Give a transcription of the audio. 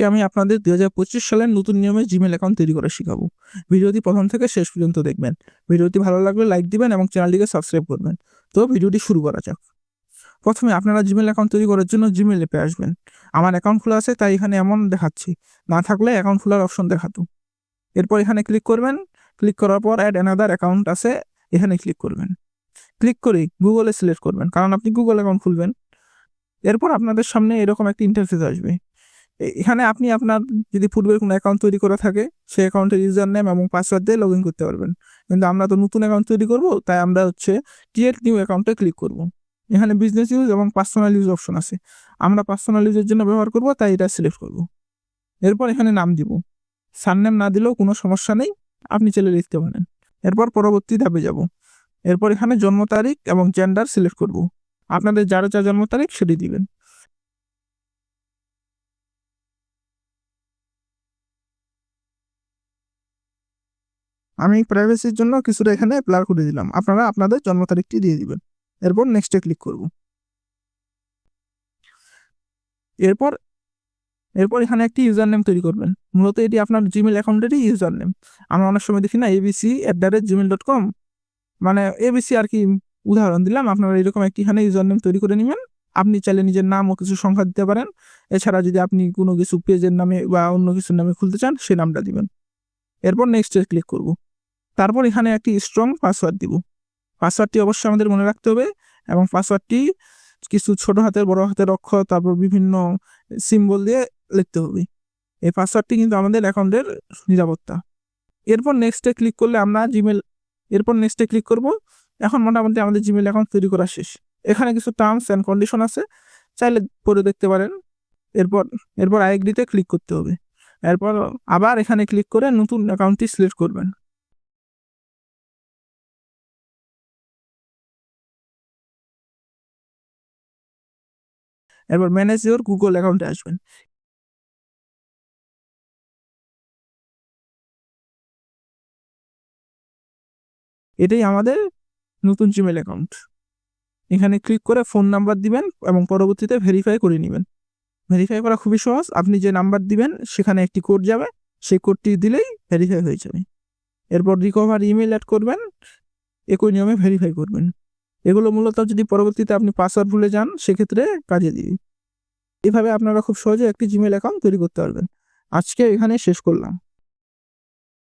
আজকে আমি আপনাদের দুই হাজার পঁচিশ সালের নতুন নিয়মে জিমেল অ্যাকাউন্ট তৈরি করে শেখাবো। ভিডিওটি প্রথম থেকে শেষ পর্যন্ত দেখবেন। ভিডিওটি ভালো লাগলে লাইক দিবেন এবং চ্যানেলটিকে সাবস্ক্রাইব করবেন। তো ভিডিওটি শুরু করা যাক। প্রথমে আপনারা জিমেল অ্যাকাউন্ট তৈরি করার জন্য জিমেল অ্যাপে আসবেন। আমার অ্যাকাউন্ট খোলা আছে, তাই এখানে এমন দেখাচ্ছি। না থাকলে অ্যাকাউন্ট খোলার অপশন দেখাতো। এরপর এখানে ক্লিক করবেন। ক্লিক করার পর অ্যাড অ্যানাদার অ্যাকাউন্ট আছে, এখানে ক্লিক করবেন। ক্লিক করেই গুগলে সিলেক্ট করবেন, কারণ আপনি গুগল অ্যাকাউন্ট খুলবেন। এরপর আপনাদের সামনে এরকম একটা ইন্টারফেস আসবে। এখানে আপনি আপনার যদি পূর্বের কোনো অ্যাকাউন্ট তৈরি করা থাকে, সেই অ্যাকাউন্টের ইউজার নেম এবং পাসওয়ার্ড দিয়ে লগ ইন করতে পারবেন। কিন্তু আমরা তো নতুন অ্যাকাউন্ট তৈরি করব, তাই আমরা হচ্ছে ক্রিয়েট নিউ অ্যাকাউন্টে ক্লিক করব। এখানে বিজনেস ইউজ এবং পার্সোনাল ইউজ অপশন আছে। আমরা পার্সোনাল ইউজের জন্য ব্যবহার করব, তাই এটা সিলেক্ট করব। এরপর এখানে নাম দিব। সারনেম না দিলেও কোনো সমস্যা নেই, আপনি চলে লিখতে পারেন। এরপর পরবর্তী ধাপে যাব। এরপর এখানে জন্ম তারিখ এবং জেন্ডার সিলেক্ট করব। আপনাদের যার যা জন্ম তারিখ সেটি দিবেন। আমি প্রাইভেসির জন্য কিছুটা এখানে ব্লার করে দিলাম। আপনারা আপনাদের জন্ম তারিখটি দিয়ে দিবেন। এরপর নেক্সটে ক্লিক করব। এরপর এরপর এখানে একটি ইউজার নেম তৈরি করবেন। মূলত এটি আপনার জিমেল অ্যাকাউন্টেরই ইউজার নেম আমরা অনেক সময় দেখি না ABC at the rate Gmail dot com মানে এবিসি আর কি উদাহরণ দিলাম, আপনারা এরকম একটি এখানে ইউজার নেম তৈরি করে নেবেন। আপনি চাইলে নিজের নাম ও কিছু সংখ্যা দিতে পারেন। এছাড়া যদি আপনি কোনো কিছু পেজের নামে বা অন্য কিছুর নামে খুলতে চান, সেই নামটা দিবেন। এরপর নেক্সটে ক্লিক করব। তারপর এখানে একটি স্ট্রং পাসওয়ার্ড দিব। পাসওয়ার্ডটি অবশ্যই আমাদের মনে রাখতে হবে এবং পাসওয়ার্ডটি কিছু ছোট হাতের, বড় হাতের অক্ষর, তারপর বিভিন্ন সিম্বল দিয়ে লিখতে হবে। এই পাসওয়ার্ডটি কিন্তু আমাদের অ্যাকাউন্টের নিরাপত্তা। এরপর নেক্সটে ক্লিক করলে আমরা জিমেল এরপর নেক্সটে ক্লিক করব। এখন মোটামুটি আমাদের জিমেল অ্যাকাউন্ট তৈরি করা শেষ। এখানে কিছু টার্মস অ্যান্ড কন্ডিশন আছে, চাইলে পড়ে দেখতে পারেন। এরপর এরপর আইএগ্রিতে ক্লিক করতে হবে। এরপর আবার এখানে ক্লিক করে নতুন অ্যাকাউন্টটি সিলেক্ট করবেন। এরপর ম্যানেজ ইওর গুগল অ্যাকাউন্টে আসবেন। এটাই আমাদের নতুন জিমেল অ্যাকাউন্ট এখানে ক্লিক করে ফোন নাম্বার দিবেন এবং পরবর্তীতে ভেরিফাই করে নেবেন। ভেরিফাই করা খুবই সহজ। আপনি যে নাম্বার দিবেন, সেখানে একটি কোড যাবে। সেই কোডটি দিলেই ভেরিফাই হয়ে যাবে। এরপর রিকভার ইমেল অ্যাড করবেন। একই নিয়মে ভেরিফাই করবেন। এগুলো মূলত যদি পরবর্তীতে আপনি পাসওয়ার্ড ভুলে যান, সেক্ষেত্রে কাজে দিবে। এভাবে আপনারা খুব সহজে একটি জিমেল অ্যাকাউন্ট তৈরি করতে পারবেন। আজকে এখানে শেষ করলাম।